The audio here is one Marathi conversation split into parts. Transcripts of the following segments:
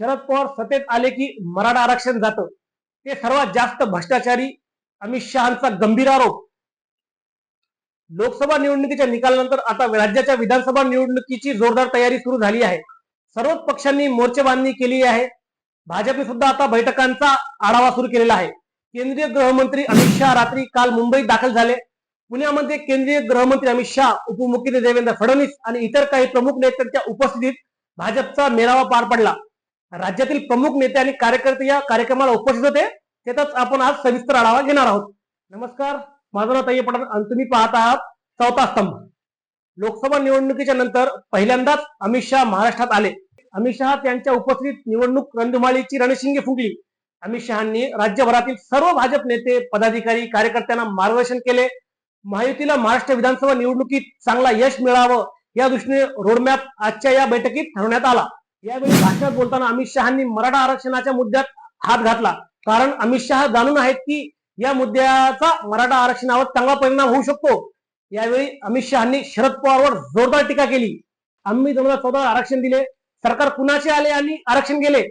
शरद पवार सत्तेत आले की मराठा आरक्षण जातं. ते सर्वात जास्त भ्रष्टाचारी अमित शहाचा गंभीर आरोप. लोकसभा निवडणुकीच्या निकालानंतर आता राज्याच्या विधानसभा निवडणुकीची जोरदार तयारी सुरू झाली आहे. सर्वच पक्षांनी मोर्चे बांधणी केली आहे. भाजपने सुद्धा आता बैठकांचा आढावा सुरू केलेला आहे. केंद्रीय गृहमंत्री अमित शहा रात्री काल मुंबईत दाखल झाले. पुण्यामध्ये केंद्रीय गृहमंत्री अमित शहा उपमुख्यमंत्री देवेंद्र फडणवीस आणि इतर काही प्रमुख नेत्यांच्या उपस्थितीत भाजपचा मेळावा पार पडला. राज्यातील प्रमुख नेते आणि कार्यकर्ते या कार्यक्रमाला उपस्थित होते. त्याचाच आपण आज सविस्तर आढावा घेणार आहोत. नमस्कार माझं नाव ताई पठाण आणि तुम्ही पाहत आहात चौथा स्तंभ. लोकसभा निवडणुकीच्या नंतर पहिल्यांदाच अमित शहा महाराष्ट्रात आले. अमित शहा त्यांच्या उपस्थितीत निवडणूक रणधुमाळीची रणशिंगे फुंकली अमित शहानी राज्यभरातील सर्व भाजप नेते पदाधिकारी कार्यकर्त्यांना मार्गदर्शन केले. महायुतीला महाराष्ट्र विधानसभा निवडणुकीत चांगला यश मिळावं या दृष्टीने रोडमॅप आजच्या या बैठकीत ठरवण्यात आला. यावेळी भाषणात बोलताना अमित शहानी मराठा आरक्षणाच्या मुद्द्यात हात घातला. कारण अमित शहा जाणून आहेत की या मुद्द्याचा मराठा आरक्षणावर चांगला परिणाम होऊ शकतो. यावेळी अमित शहानी शरद पवारवर जोरदार टीका केली. आम्ही दोन हजार चौदा आरक्षण दिले. सरकार कुणाचे आले आणि आरक्षण गेले?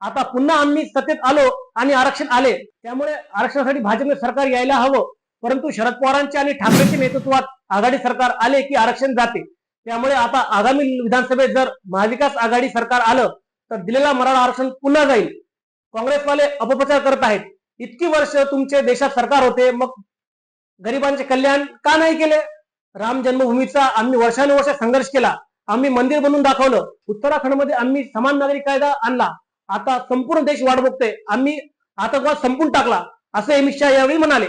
आता पुन्हा आम्ही सत्तेत आलो आणि आरक्षण आले. त्यामुळे आरक्षणासाठी भाजपने सरकार यायला हवं. परंतु शरद पवारांच्या आणि ठाकरेंच्या नेतृत्वात आघाडी सरकार आले की आरक्षण जाते. त्यामुळे आता आगामी विधानसभेत जर महाविकास आघाडी सरकार आलं तर दिलेला मराठा आरक्षण पुन्हा जाईल. काँग्रेसवाले अपप्रचार करत आहेत. इतकी वर्ष तुमचे देशात सरकार होते मग गरिबांचे कल्याण का नाही केले? राम जन्मभूमीचा आम्ही वर्षानुवर्ष संघर्ष केला. आम्ही मंदिर बनवून दाखवलं. उत्तराखंडमध्ये आम्ही समान नागरी कायदा आणला. आता संपूर्ण देश वाट बघतोय. आम्ही आतंकवाद संपून टाकला. असे अमित शहा यावेळी म्हणाले.